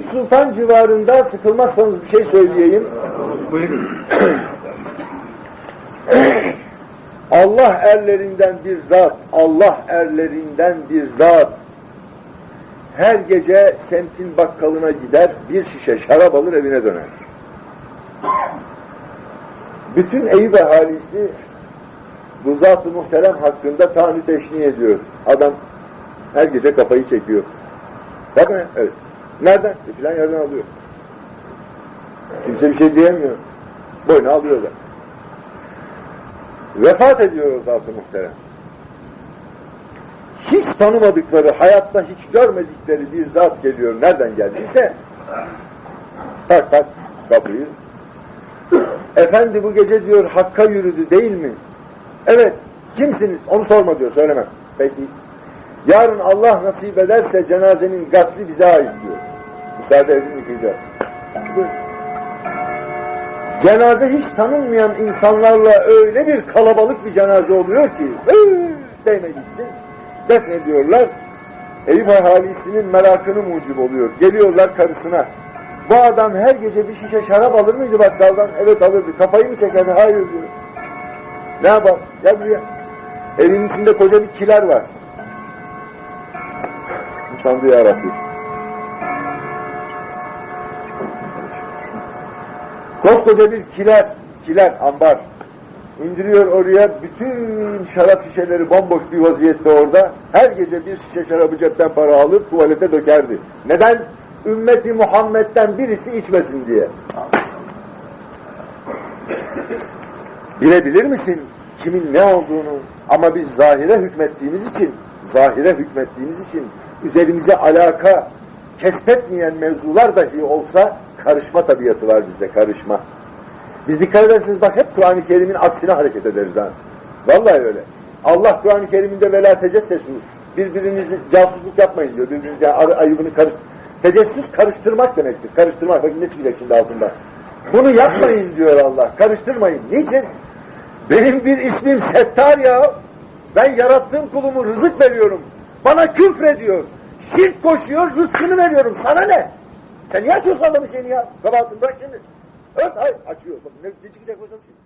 Eyüp Sultan civarında sıkılmazsanız bir şey söyleyeyim. Buyurun. Allah erlerinden bir zat, Allah erlerinden bir zat her gece semtin bakkalına gider, bir şişe şarap alır evine döner. Bütün Eyüp ahalisi bu zat-ı muhterem hakkında tanrı teşni ediyor. Adam her gece kafayı çekiyor. Bakın evet. Nereden? E, filan yerden alıyor. Kimse bir şey diyemiyor. Boyuna alıyorlar. Vefat ediyor zat-ı muhterem. Hiç tanımadıkları, hayatta hiç görmedikleri bir zat geliyor. Nereden geldiyse tak tak kapıyı. Efendi bu gece diyor Hakk'a yürüdü değil mi? Evet. Kimsiniz? Onu sorma diyor. Söylemem. Peki. Yarın Allah nasip ederse cenazenin gasli bize ait diyor. Müsaade edin yıkayacağız. Cenaze hiç tanınmayan insanlarla öyle bir kalabalık bir cenaze oluyor ki "Hıı!" değme gitsin defnediyorlar. Eyüp ahalisinin merakını mucib oluyor. Geliyorlar karısına. Bu adam her gece bir şişe şarap alır mıydı bakkaldan? Evet alırdı. Kafayı mı çekerdi? Hayır diyor. Ne yapar? Gel buraya. Evin içinde koca bir kiler var. Sandı ya Rabbi. Koskoca bir kiler, kiler, ambar. İndiriyor oraya bütün şarap şişeleri bomboş bir vaziyette orada. Her gece bir şişe şarabı cepten para alır tuvalete dökerdi. Neden? Ümmeti Muhammed'den birisi içmesin diye. Bilebilir misin kimin ne olduğunu? Ama biz zahire hükmettiğimiz için, zahire hükmettiğimiz için üzerimize alaka kesbetmeyen mevzular dahi olsa karışma tabiatı var bizde, karışma. Biz dikkat edersiniz bak hep Kur'an-ı Kerim'in aksine hareket ederiz ha. Vallahi öyle. Allah Kur'an-ı Kerim'inde vela tecessesu birbirinizi casusluk yapmayın diyor. Birbirinize ay- ayıbını karış... Tecessüs karıştırmak demektir. Karıştırmak. Bakın ne çıkacak şimdi altında. Bunu yapmayın diyor Allah. Karıştırmayın. Niçin? Benim bir ismim Settar ya. Ben yarattığım kulumu rızık veriyorum. Bana küfrediyor. Şirk koşuyor, rızkını veriyorum. Sana ne? Sen niye açıyorsun adamın şeyini ya? Kabahatini bırak şimdi. Evet, hayır, açıyor. Bak, ne, ne çıkacak bakalım şimdi.